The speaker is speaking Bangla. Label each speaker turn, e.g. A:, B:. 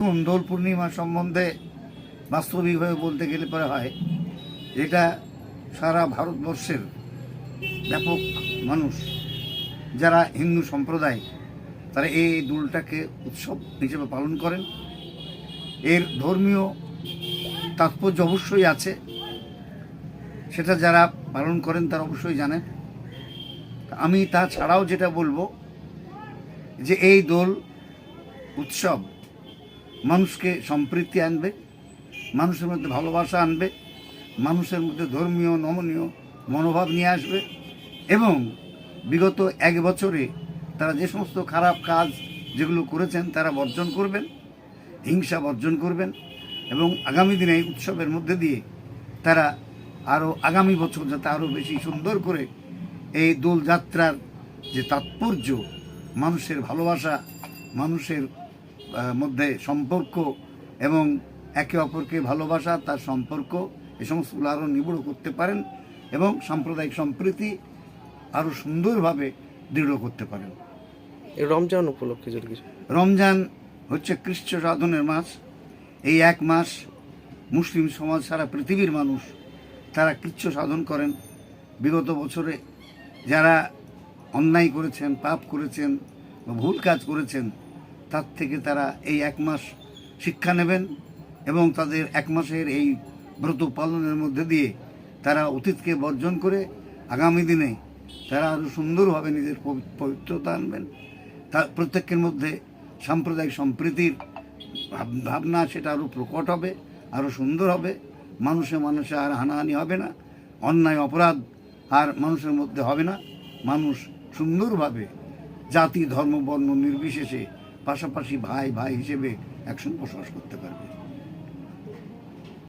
A: দোল পূর্ণিমা সম্বন্ধে বাস্তবিকভাবে বলতে গেলে পরে হয়, এটা সারা ভারতবর্ষের ব্যাপক মানুষ, যারা হিন্দু সম্প্রদায়, তারা এই দোলটাকে উৎসব হিসেবে পালন করেন। এর ধর্মীয় তাৎপর্য অবশ্যই আছে। সেটা যারা পালন করেন তারা অবশ্যই জানেন। আমি তাছাড়াও যেটা বলব যে এই দোল উৎসব মানুষকে সম্প্রীতি আনবে, মানুষের মধ্যে ভালোবাসা আনবে, মানুষের মধ্যে ধর্মীয়, নমনীয় মনোভাব নিয়ে আসবে এবং বিগত এক বছরে তারা যে সমস্ত খারাপ কাজ যেগুলো করেছেন তারা বর্জন করবেন, হিংসা বর্জন করবেন এবং আগামী দিনে এই উৎসবের মধ্যে দিয়ে তারা আরও আগামী বছর যাতে আরও বেশি সুন্দর করে এই দোলযাত্রার যে তাৎপর্য, মানুষের ভালোবাসা, মানুষের মধ্যে সম্পর্ক এবং একে অপরকে ভালোবাসা তার সম্পর্ক এই সমস্তগুলো আরও নিবিড় করতে পারেন এবং সাম্প্রদায়িক সম্প্রীতি আরও সুন্দরভাবে দৃঢ় করতে পারেন।
B: রমজান উপলক্ষে যদি কিছু।
A: রমজান হচ্ছে খ্রিস্ট সাধনের মাস। এই এক মাস মুসলিম সমাজ সারা পৃথিবীর মানুষ তারা কৃচ্ছ সাধন করেন। বিগত বছরে যারা অন্যায় করেছেন পাপ করেছেন বা ভুল কাজ করেছেন তার থেকে তারা এই এক মাস শিক্ষা নেবেন এবং তাদের এক মাসের এই ব্রত পালনের মধ্যে দিয়ে তারা অতীতকে বর্জন করে আগামী দিনে তারা আরও সুন্দরভাবে নিজের পবি- পবিত্রতা আনবেন। তার প্রত্যেকের মধ্যে সাম্প্রদায়িক সম্প্রীতির ভাব- ভাবনা সেটা আরও প্রকট হবে আরও সুন্দর হবে। মানুষে মানুষে আর হানাহানি হবে না, অন্যায়, অপরাধ আর মানুষের মধ্যে হবে না। মানুষ সুন্দরভাবে জাতি, ধর্ম, বর্ণ নির্বিশেষে পাশাপাশি ভাই ভাই হিসেবে একসঙ্গে বসবাস করতে পারবে।